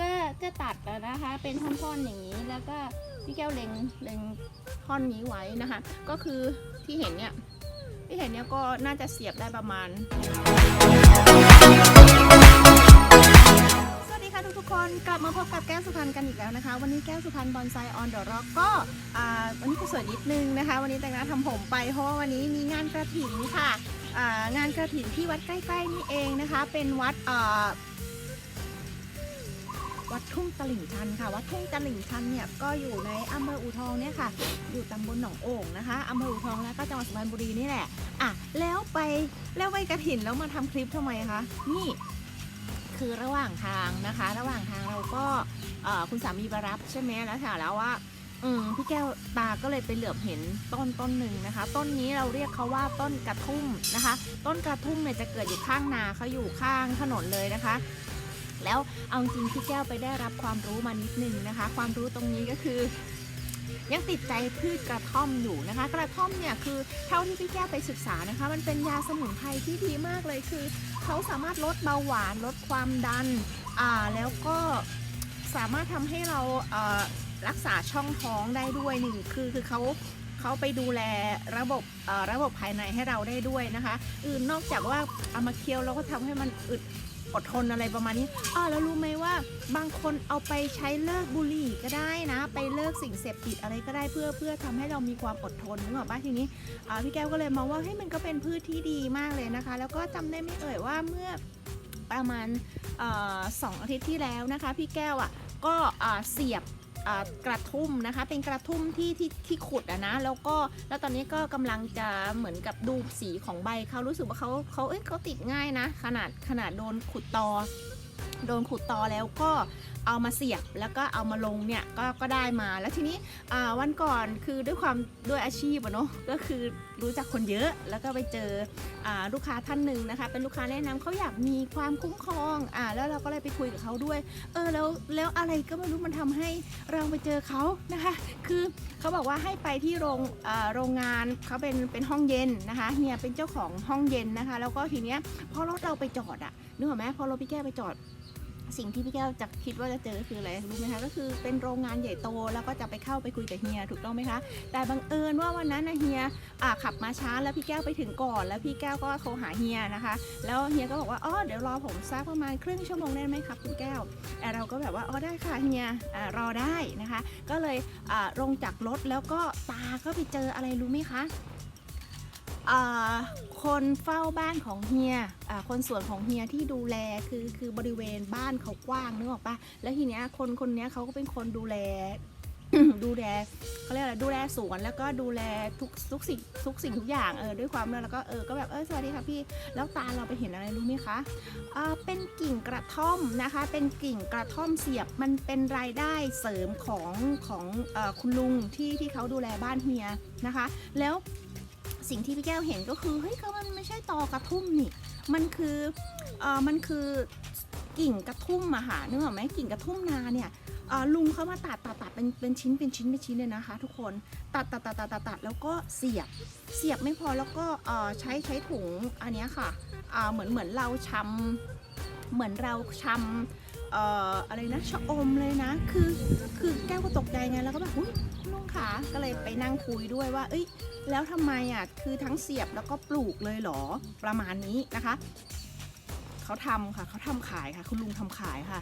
ก็ก็ตัดอะนะคะ เป็นท่อนๆอย่างนี้แล้วก็พี่แก้วเล็งเล็งท่อนนี้ไว้นะคะ ก็คือที่เห็นเนี่ยที่เห็นเนี่ยก็น่าจะเสียบได้ประมาณ สวัสดีค่ะทุกๆคนกลับมาพบกับแก้วสุพรรณกันอีกแล้วนะคะ วันนี้แก้วสุพรรณบอนไซออนเดอะร็อกก็อ่าวันนี้ก็สวยนิดนึงนะคะ วันนี้แต่งหน้าทำผมไปเพราะว่าวันนี้มีงานกระถิ่นค่ะอ่างานกระถิ่นที่วัดใกล้ๆนี่เองนะคะ เป็นวัดอ่า วัดทุ่งตลิ่งชันค่ะ วัดทุ่งตลิ่งชันเนี่ยก็อยู่ในอำเภออูทองเนี่ยค่ะ อยู่ตำบลหนองโอ่งนะคะอำเภออูทองแล้วก็จังหวัดสุพรรณบุรีนี่แหละอะแล้วไปแล้วไปกระถิ่นแล้วมาทำคลิปทำไมคะนี่คือระหว่างทางนะคะ ระหว่างทางเราก็คุณสามีไปรับใช่ไหมแล้วถามแล้วว่าอืมพี่แก้วตาก็เลยไปเหลือบเห็นต้นต้นหนึ่งนะคะ ต้นนี้เราเรียกเขาว่าต้นกระทุ่มนะคะ ต้นกระทุ่มเนี่ยจะเกิดอยู่ข้างนาเขาอยู่ข้างถนนเลยนะคะ แล้วเอาจริงพี่แก้วไปได้รับความรู้มานิดนึงนะคะ ความรู้ตรงนี้ก็คือ ยังติดใจพืชกระท่อมอยู่นะคะ กระท่อมเนี่ยคือเท่าที่พี่แก้วไปศึกษานะคะ มันเป็นยาสมุนไพรที่ดีมากเลยคือ เขาสามารถลดเบาหวานลดความดันอ่าแล้วก็สามารถทำให้เราเอ่อรักษาช่องท้องได้ด้วยหนึ่งคือคือเขาเขาไปดูแลระบบเอ่อระบบภายในให้เราได้ด้วยนะคะ อื่นนอกจากว่าเอามาเคี้ยวแล้วก็ทำให้มันอึด อดทนอะไรประมาณนี้อ่าแล้วรู้ไหมว่า บางคนเอาไปใช้เลิกบุหรี่ก็ได้นะ ไปเลิกสิ่งเสพติดอะไรก็ได้เพื่อเพื่อทำให้เรามีความอดทนนึกออกปะทีนี้พี่แก้วก็เลยมองว่าเฮ้ยมันก็เป็นพืชที่ดีมากเลยนะคะ แล้วก็จำได้ไม่เอ่ยว่าเมื่อประมาณสองอาทิตย์ที่แล้วนะคะ พี่แก้วอะก็เสียบ กระทุ่มนะคะ เป็นกระทุ่มที่ที่ที่ขุดอะนะ แล้วก็แล้วตอนนี้ก็กำลังจะเหมือนกับดูสีของใบเขารู้สึกว่าเขาเขาเอ้ยเขาติดง่ายนะ ขนาดขนาดโดนขุดตอ โดนขุดตอแล้วก็เอามาเสียบแล้วก็เอามาลงเนี่ยก็ก็ได้มาแล้วทีนี้วันก่อนคือด้วยความด้วยอาชีพอะเนาะก็คือ รู้จักคนเยอะ แล้วก็ไปเจออลูกค้าท่านหนึ่งนะคะ เป็นลูกค้าแนะนำเขาอยากมีความคุ้มครองอ่าแล้วเราก็เลยไปคุยกับเขาด้วย เออแล้วแล้วอะไรก็ไม่รู้มันทำให้เราไปเจอเขานะคะ คือเขาบอกว่าให้ไปที่โรงโรงงานเขาเป็นเป็นห้องเย็นนะคะเฮียเป็นเจ้าของห้องเย็นนะคะ แล้วก็ทีเนี้ยพอรถเราไปจอดอะนึกออกไหมพอรถพี่แก้ไปจอด สิ่งที่พี่แก้วจะคิดว่าจะเจอคืออะไรรู้ไหมคะก็คือเป็นโรงงานใหญ่โตแล้วก็จะไปเข้าไปคุยกับเฮียถูกต้องไหมคะแต่บังเอิญว่าวันนั้นนะเฮียขับมาช้าแล้วพี่แก้วไปถึงก่อน แล้วพี่แก้วก็โทรหาเฮียนะคะ แล้วเฮียก็บอกว่าอ๋อเดี๋ยวรอผมสักประมาณครึ่งชั่วโมงได้ไหมครับคุณแก้วแต่เราก็แบบว่าอ๋อได้ค่ะเฮียรอได้นะคะ ก็เลยลงจากรถแล้วก็ตาก็ไปเจออะไรรู้ไหมคะ คนเฝ้าบ้านของเฮียคนสวนของเฮียที่ดูแลคือคือบริเวณบ้านเขากว้างนึกออกปะแล้วทีเนี้ยคนคนเนี้ยเขาก็เป็นคนดูแล ดูแลเขาเรียกอะไรดูแลสวนแล้วก็ดูแลทุกทุกสิ่งทุกสิ่งทุกอย่างเออด้วยความแล้วก็เออก็แบบเออสวัสดีค่ะพี่ แล้วตาเราไปเห็นอะไรรู้ไหมคะอ่าเป็นกิ่งกระท่อมนะคะ เป็นกิ่งกระท่อมเสียบมันเป็นรายได้เสริมของของเออคุณลุงที่ที่เขาดูแลบ้านเฮียนะคะ แล้ว สิ่งที่พี่แก้วเห็นก็คือเฮ้ยก็มันไม่ใช่ตอกระทุ่มนี่ มันคือเออมันคือกิ่งกระทุ่มอะค่ะนึกออกไหมกิ่งกระทุ่มนาเนี่ยอ่าลุงเขามาตัดตัดตัดเป็นเป็นชิ้นเป็นชิ้นเป็นชิ้นเลยนะคะ ทุกคนตัดตัดตัดตัดตัดตัดแล้วก็เสียบเสียบไม่พอแล้วก็อ่อใช้ใช้ถุงอันนี้ค่ะอ่าเหมือนเหมือนเราชำเหมือนเราชำ เอ่ออะไรนะชะอมเลยนะ คือคือแก้วก็ตกใจไงแล้วก็แบบอุ้ยลุงขาก็เลยไปนั่งคุยด้วยว่า เอ้ย แล้วทำไมอะคือทั้งเสียบแล้วก็ปลูกเลยเหรอประมาณนี้นะคะเขาทำค่ะเขาทำขายค่ะ คุณลุงทำขายค่ะ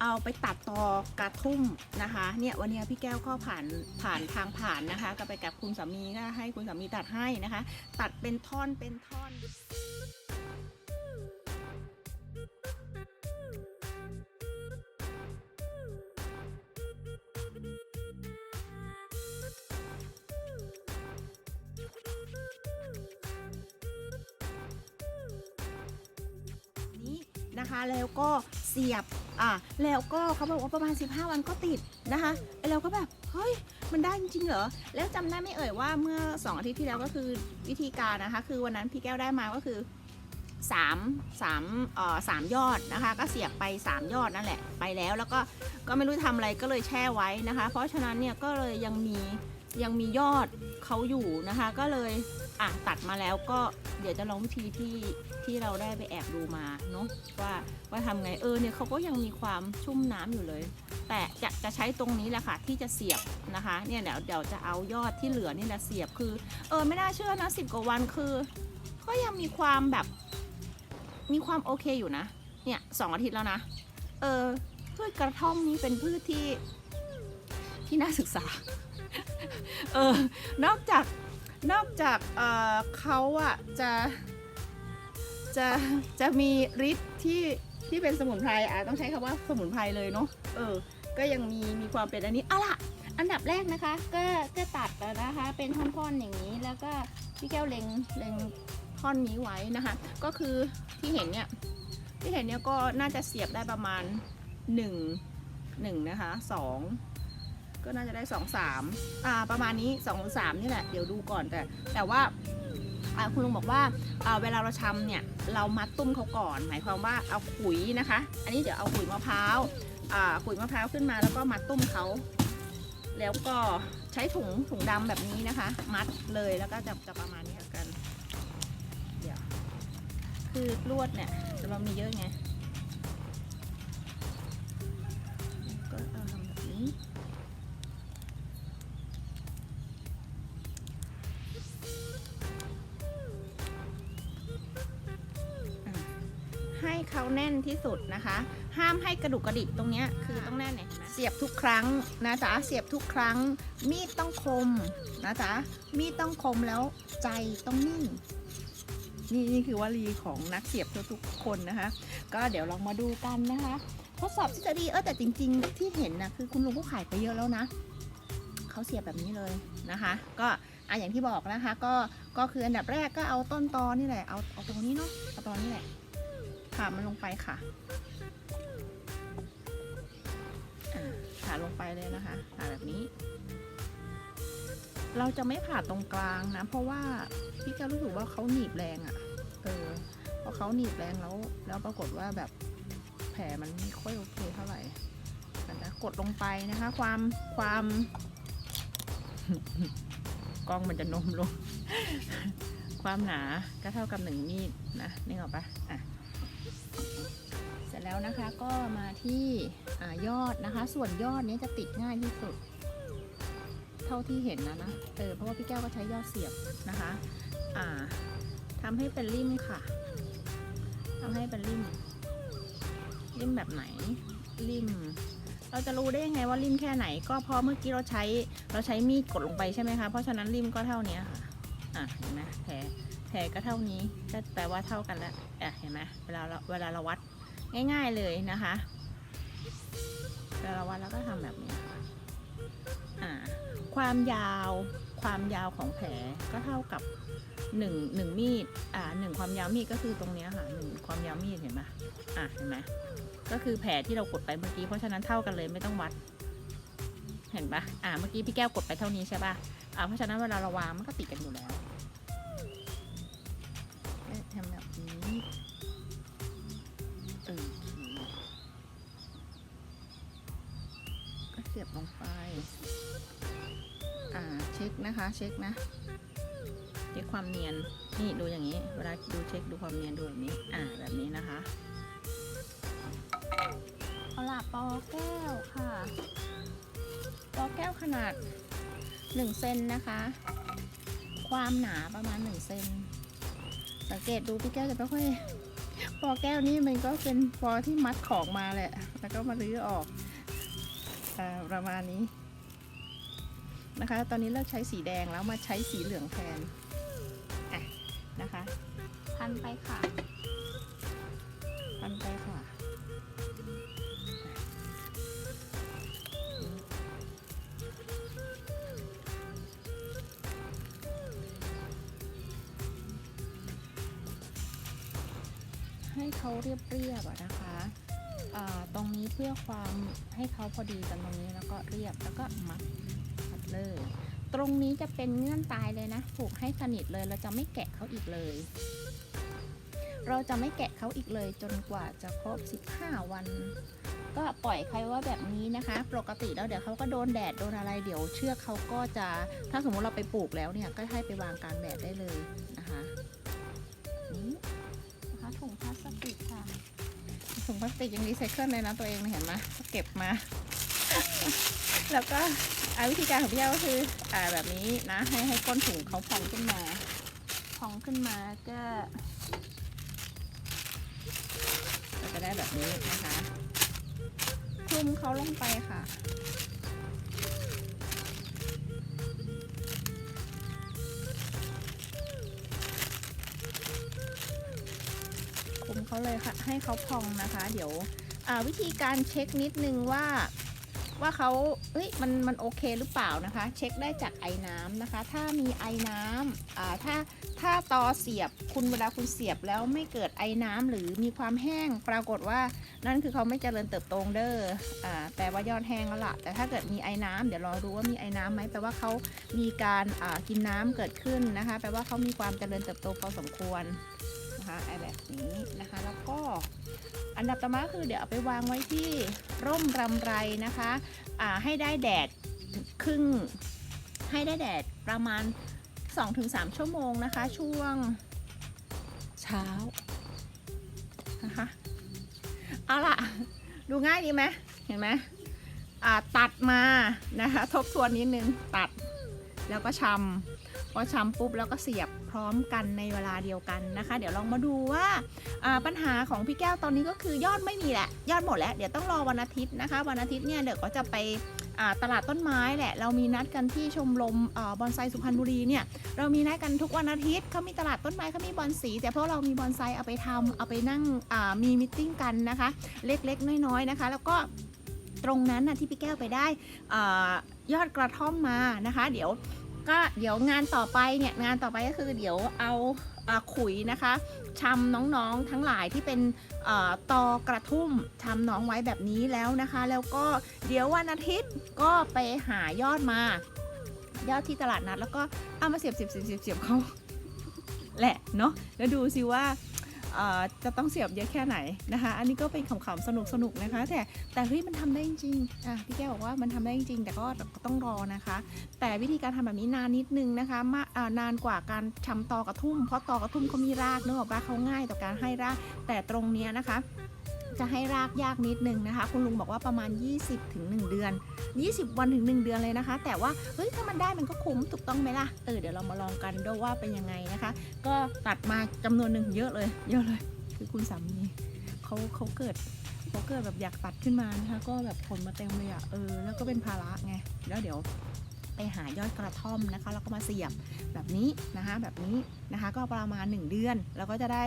เอาไปตัดตอกระทุ่มนะคะ เนี่ยวันนี้พี่แก้วก็ผ่านผ่านทางผ่านนะคะ ก็ไปกับคุณสามีก็ให้คุณสามีตัดให้นะคะ ตัดเป็นท่อนเป็นท่อน นะคะ แล้วก็เสียบอะแล้วก็เขาบอกว่าประมาณ 15 วันก็ติดนะคะไอ้เราก็แบบเฮ้ยมันได้จริงๆเหรอแล้วจำได้ไม่เอ่ยว่าเมื่อ 2 อาทิตย์ที่แล้วก็คือวิธีการนะคะ คือวันนั้นพี่แก้วได้มาก็คือ3 3เอ่อสามยอดนะคะ ก็เสียบไป 3 ยอดนั่นแหละไปแล้วแล้วก็ก็ไม่รู้ทำอะไรก็เลยแช่ไว้นะคะ เพราะฉะนั้นเนี่ยก็เลยยังมียังมียอดเขาอยู่นะคะ ก็เลย อะตัดมาแล้วก็เดี๋ยวจะลองวิธีที่ที่เราได้ไปแอบดูมาเนาะว่าว่าทำไงเออเนี่ยเขาก็ยังมีความชุ่มน้ำอยู่เลย แต่จะจะใช้ตรงนี้แหละค่ะที่จะเสียบนะคะเนี่ยเดี๋ยวเดี๋ยวจะเอายอดที่เหลือนี่แหละเสียบคือ เออไม่น่าเชื่อนะสิบกว่าวันคือ ก็ยังมีความแบบ มีความโอเคอยู่นะเนี่ยสองอาทิตย์แล้วนะเออพืชกระท่อมนี้เป็นพืชที่ที่น่าศึกษา เออนอกจาก นอกจากเออเขาอะจะจะจะมีฤทธิ์ที่ที่เป็นสมุนไพรอะต้องใช้คำว่าสมุนไพรเลยเนาะเออ ก็ยังมีมีความเป็นอันนี้เอาล่ะ อันดับแรกนะคะ ก็ก็ตัดแล้วนะคะ เป็นท่อนๆอย่างนี้แล้วก็พี่แก้วเล็งเล็งท่อนนี้ไว้นะคะ ก็คือที่เห็นเนี่ยที่เห็นเนี่ยก็น่าจะเสียบได้ประมาณหนึ่งหนึ่งนะคะสอง ก็น่าจะได้สองสามอ่าประมาณนี้สองสามนี่แหละเดี๋ยวดูก่อนแต่ แต่ว่าคุณลุงบอกว่าเวลาเราชำเนี่ยเรามัดตุ้มเขาก่อน หมายความว่าเอาขุยนะคะ อันนี้เดี๋ยวเอาขุยมะพร้าวขุยมะพร้าวขึ้นมาแล้วก็มัดตุ้มเขาแล้วก็ใช้ถุงถุงดำแบบนี้นะคะ มัดเลยแล้วก็จะจะประมาณนี้กัน เดี๋ยวคือลวดเนี่ยเรามีเยอะไง ให้เขาแน่นที่สุดนะคะ ห้ามให้กระดูกกระดิกตรงเนี้ยคือต้องแน่นเนี่ยเห็นไหมเสียบทุกครั้งนะจ๊ะเสียบทุกครั้ง มีดต้องคมนะจ๊ะมีดต้องคมแล้วใจต้องนิ่ง นี่นี่คือวลีของนักเสียบทุกๆคนนะคะ ก็เดี๋ยวลองมาดูกันนะคะทดสอบทฤษฎีเออแต่จริง ๆ ที่เห็นนะคือคุณลุงก็ขายไปเยอะแล้วนะเขาเสียบแบบนี้เลยนะคะ ก็อะอย่างที่บอกนะคะ ก็ก็คืออันดับแรกก็เอาต้นตอนี่แหละเอาเอาตรงนี้เนาะเอาตอนนี้แหละ ผ่ามันลงไปค่ะอ่าผ่าลงไปเลยนะคะผ่าแบบนี้ เราจะไม่ผ่าตรงกลางนะ เพราะว่าพี่ก็รู้สึกว่าเขาหนีบแรงอะ่ะ เออพอเขาหนีบแรงแล้ว แล้วปรากฏว่าแบบแผลมันไม่ค่อยโอเคเท่าไหร่นะกดลงไปนะคะ ความความกล้องมันจะนมลง ความหนาก็เท่ากับหนึ่งมีดนะนี่ออกปะอะ ร็จแล้วนะคะก็มาที่ยอดนะคะ ส่วนยอดนี้จะติดง่ายที่สุด เท่าที่เห็นนะนะเออเพราะว่าพี่แก้วก็ใช้ยอดเสียบนะคะอ่าทำให้เป็นริมค่ะทำให้เป็นริมริมแบบไหนริมเราจะรู้ได้ยังไงว่าริมแค่ไหน ก็เพราะเมื่อกี้เราใช้เราใช้มีดกดลงไปใช่ไหมคะเพราะฉะนั้นริมก็เท่านี้ค่ะอะเห็นไหมแผลแผลก็เท่านี้ก็แปลว่าเท่ากันแล้วอะเห็นไหมเวลาเราเวลาเราวัด ง่าย ๆเลยนะคะเวลาเราวัดแล้วก็ทำแบบนี้ค่ะความยาวความยาวของแผลก็เท่ากับหนึ่งหนึ่งมีดอ่าหนึ่งความยาวมีดก็คือตรงนี้ค่ะหนึ่งความยาวมีดเห็นไหมอะเห็นไหมก็คือแผลที่เรากดไปเมื่อกี้เพราะฉะนั้นเท่ากันเลยไม่ต้องวัด เห็นปะอ่าเมื่อกี้พี่แก้วกดไปเท่านี้ใช่ปะอ่าเพราะฉะนั้นเวลาเราวางมันก็ติดกันอยู่แล้ว สียบลงไป อ่าเช็คนะคะเช็คนะเช็คความเนียนนี่ดูอย่างนี้ เวลาดูเช็คดูความเนียนดูแบบนี้ อ่าแบบนี้นะคะเอาล่ะปอแก้วค่ะ ปอแก้วขนาด1เซนนะคะ ความหนาประมาณ1เซนสังเกตดูพี่แก้วจะไม่ค่อยปอแก้วนี่มันก็เป็นปอที่มัดของมาแหละ แล้วก็มารื้อออก ประมาณนี้นะคะ ตอนนี้เลิกใช้สีแดงแล้วมาใช้สีเหลืองแทนอะนะคะ พันไปค่ะ พันไปค่ะให้เขาเรียบๆอะนะคะอ่าต รงนี้เพื่อความให้เขาพอดีกันตรงนี้แล้วก็เรียบแล้วก็มัดมัดเลย ตรงนี้จะเป็นเงื่อนตายเลยนะผูกให้สนิทเลยเราจะไม่แกะเขาอีกเลย เราจะไม่แกะเขาอีกเลยจนกว่าจะครบ 15 วัน ก็ปล่อยใครว่าแบบนี้นะคะ ปกติแล้วเดี๋ยวเขาก็โดนแดดโดนอะไรเดี๋ยวเชือกเขาก็จะ ถ้าสมมติเราไปปลูกแล้วเนี่ยก็ให้ไปวางกลางแดดได้เลยนะคะนี่นะคะถุงพลาสติก ถุงพลาสติกยังรีไซเคิลเลยนะตัวเองเห็นไหมก็เก็บมา แล้วก็อ่าวิธีการของพี่แก้วก็คืออ่าแบบนี้นะ ให้ให้ก้นถุงเขาพองขึ้นมาพองขึ้นมาก็ก็จะได้แบบนี้นะคะคลุมเขาลงไปค่ะ เขาเลยค่ะให้เขาพองนะคะ เดี๋ยววิธีการเช็คนิดนึงว่าว่าเขาเฮ้ยมันมันโอเคหรือเปล่านะคะ เช็คได้จากไอ้น้ำนะคะ ถ้ามีไอ้น้ำอ่าถ้าถ้าตอเสียบคุณเวลาคุณเสียบแล้วไม่เกิดไอ้น้ำหรือมีความแห้งปรากฏว่านั่นคือเขาไม่เจริญเติบโตเด้ออ่าแปลว่ายอดแห้งแล้วล่ะแต่ถ้าเกิดมีไอ้น้ำเดี๋ยวรอดูว่ามีไอ้น้ำไหมแปลว่าเขามีการอ่ากินน้ำเกิดขึ้นนะคะ แปลว่าเขามีความเจริญเติบโตพอสมควร นะคะไอแบบนี้นะคะ แล้วก็อันดับต่อมาคือเดี๋ยวเอาไปวางไว้ที่ร่มรำไรนะคะอ่าให้ได้แดดครึ่งให้ได้แดดประมาณ 2-3 ชั่วโมงนะคะ ช่วงเช้านะคะเอาล่ะ ดูง่ายดีไหมเห็นไหมอ่าตัดมานะคะ ทบทวนนิดนึงตัดแล้วก็ชำพอชำปุ๊บแล้วก็เสียบ พร้อมกันในเวลาเดียวกันนะคะ เดี๋ยวลองมาดูว่าปัญหาของพี่แก้วตอนนี้ก็คือยอดไม่มีแหละ ยอดหมดแล้ว เดี๋ยวต้องรอวันอาทิตย์นะคะ วันอาทิตย์เนี่ยเดี๋ยวก็จะไปตลาดต้นไม้แหละ เรามีนัดกันที่ชมรมอบอนไซสุพรรณบุรีเนี่ย เรามีนัดกันทุกวันอาทิตย์เขามีตลาดต้นไม้เขามีบอนสี แต่เพราะเรามีบอนไซเอาไปทำเอาไปนั่งมีมิทติ้งกันนะคะ เล็กๆ น้อยๆนะคะ แล้วก็ตรงนั้นนะที่พี่แก้วไปได้อยอดกระท่อมมานะคะ เดี๋ยว ก็เดี๋ยวงานต่อไปเนี่ยงานต่อไปก็คือเดี๋ยวเอาขุยนะคะชำน้องๆทั้งหลายที่เป็นอตอกระทุ่มชำน้องไว้แบบนี้แล้วนะคะ แล้วก็เดี๋ยววันอาทิตย์ก็ไปหายอดมา ยอดที่ตลาดนัดแล้วก็เอามาเสียบเสียบเสียบเสียบเขาแหละเนาะแล้วดูสิว่า จะต้องเสียบเยอะแค่ไหนนะคะ อันนี้ก็เป็นขำๆสนุกสนุกๆนะคะ แต่แต่เฮ้ยมันทำได้จริงอะพี่แก้วบอกว่ามันทำได้จริง แต่ก็ต้องรอนะคะ แต่วิธีการทำแบบนี้นานนิดนึงนะคะมานานกว่าการชำตอกระทุ่ม เพราะตอกระทุ่มเขามีรากเนื้อออกปะเขาง่ายต่อการให้รากแต่ตรงเนี้ยนะคะ จะให้รากยากนิดนึงนะคะ คุณลุงบอกว่าประมาณ 20ถึง1เดือน 20 วันถึง 1 เดือนเลยนะคะ แต่ว่าเฮ้ยถ้ามันได้มันก็คุ้มถูกต้องไหมล่ะเออเดี๋ยวเรามาลองกันดูว่าเป็นยังไงนะคะ ก็ตัดมาจำนวนหนึ่งเยอะเลย เยอะเลย คือคุณสามีเขาเขาเกิดเขาเกิดแบบอยากตัดขึ้นมานะคะก็แบบผลมาเต็มเลยอะเออแล้วก็เป็นภาระไงแล้วเดี๋ยวไปหายอดกระท่อมนะคะแล้วก็มาเสียบแบบนี้นะคะแบบนี้นะคะก็ประมาณ 1 เดือน แล้วก็จะได้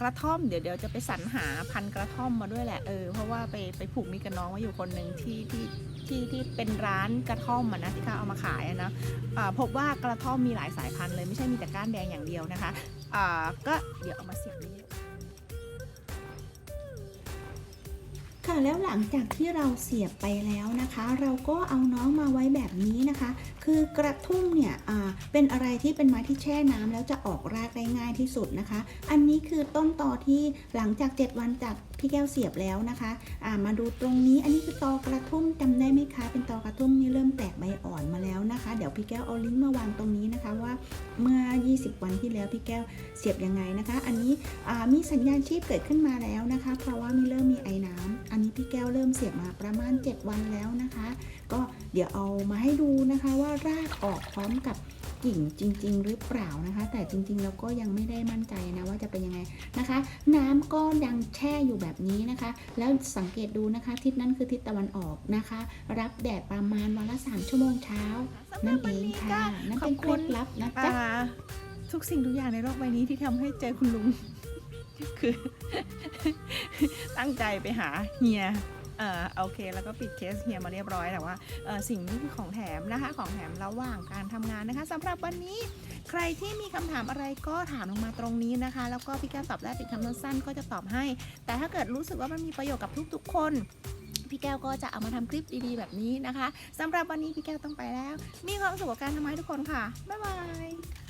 กระท่อมเดี๋ยวเดี๋ยวจะไปสรรหาพันกระท่อมมาด้วยแหละเออเพราะว่าไปไปผูกมีกับน้องไว้อยู่คนหนึ่งที่ที่ที่ที่เป็นร้านกระท่อมอะนะที่เขาเอามาขายนะอ่าพบว่ากระท่อมมีหลายสายพันธุ์เลยไม่ใช่มีแต่ก้านแดงอย่างเดียวนะคะอ่าก็เดี๋ยวเอามาเสียบนี่ค่ะแล้วหลังจากที่เราเสียบไปแล้วนะคะ เราก็เอาน้องมาไว้แบบนี้นะคะคือกระทุ่มเนี่ยเป็นอะไรที่เป็นไม้ที่แช่น้ำแล้วจะออกรากได้ง่ายที่สุดนะคะ อันนี้คือต้นตอที่หลังจาก 7 วันจากพี่แก้วเสียบแล้วนะคะอ่ามาดูตรงนี้ อันนี้คือตอกระทุ่มจำได้ไหมคะ เป็นตอกระทุ่มนี่เริ่มแตกใบอ่อนมาแล้วนะคะ เดี๋ยวพี่แก้วเอาลิงก์มาวางตรงนี้นะคะว่าเมื่อ 20 วันที่แล้วพี่แก้วเสียบยังไงนะคะ อันนี้มีสัญญาณชีพเกิดขึ้นมาแล้วนะคะ เพราะว่ามีเริ่มมีไอ้น้ำอันนี้พี่แก้วเริ่มเสียบมาประมาณ 7 วันแล้วนะคะ ก็เดี๋ยวเอามาให้ดูนะคะว่ารากออกพร้อมกับกิ่งจริง ๆ หรือเปล่านะคะ แต่จริงๆเราก็ยังไม่ได้มั่นใจนะว่าจะเป็นยังไงนะคะ น้ำก็ยังแช่อยู่แบบนี้นะคะ แล้วสังเกตดูนะคะทิศนั้นคือทิศตะวันออกนะคะ รับแดดประมาณวันละ3ชั่วโมงเช้าสำหรันั่บนวัเอนงนี้ค่ะก็นั่นขอเป็บนเคคุล็ณดลับนะอ่าจ๊ะทุกสิ่งทุกอย่างในโลกใบนี้ที่ทำให้เจอคุณลุงคือ ตั้งใจไปหาเฮีย เออโอเค แล้วก็ปิดเคสเฮียมาเรียบร้อยแต่ว่าสิ่งนี้คือของแถมนะคะ ของแถมระหว่างการทำงานนะคะสำหรับวันนี้ใครที่มีคำถามอะไรก็ถามลงมาตรงนี้นะคะ แล้วก็พี่แก้วตอบได้เป็นคำสั้นๆก็จะตอบให้ แต่ถ้าเกิดรู้สึกว่ามันมีประโยชน์กับทุกๆ คนพี่แก้วก็จะเอามาทำคลิปดีๆแบบนี้นะคะสำหรับวันนี้พี่แก้วต้องไปแล้ว มีความสุขกับการทำให้ทุกคนค่ะ บ๊ายบาย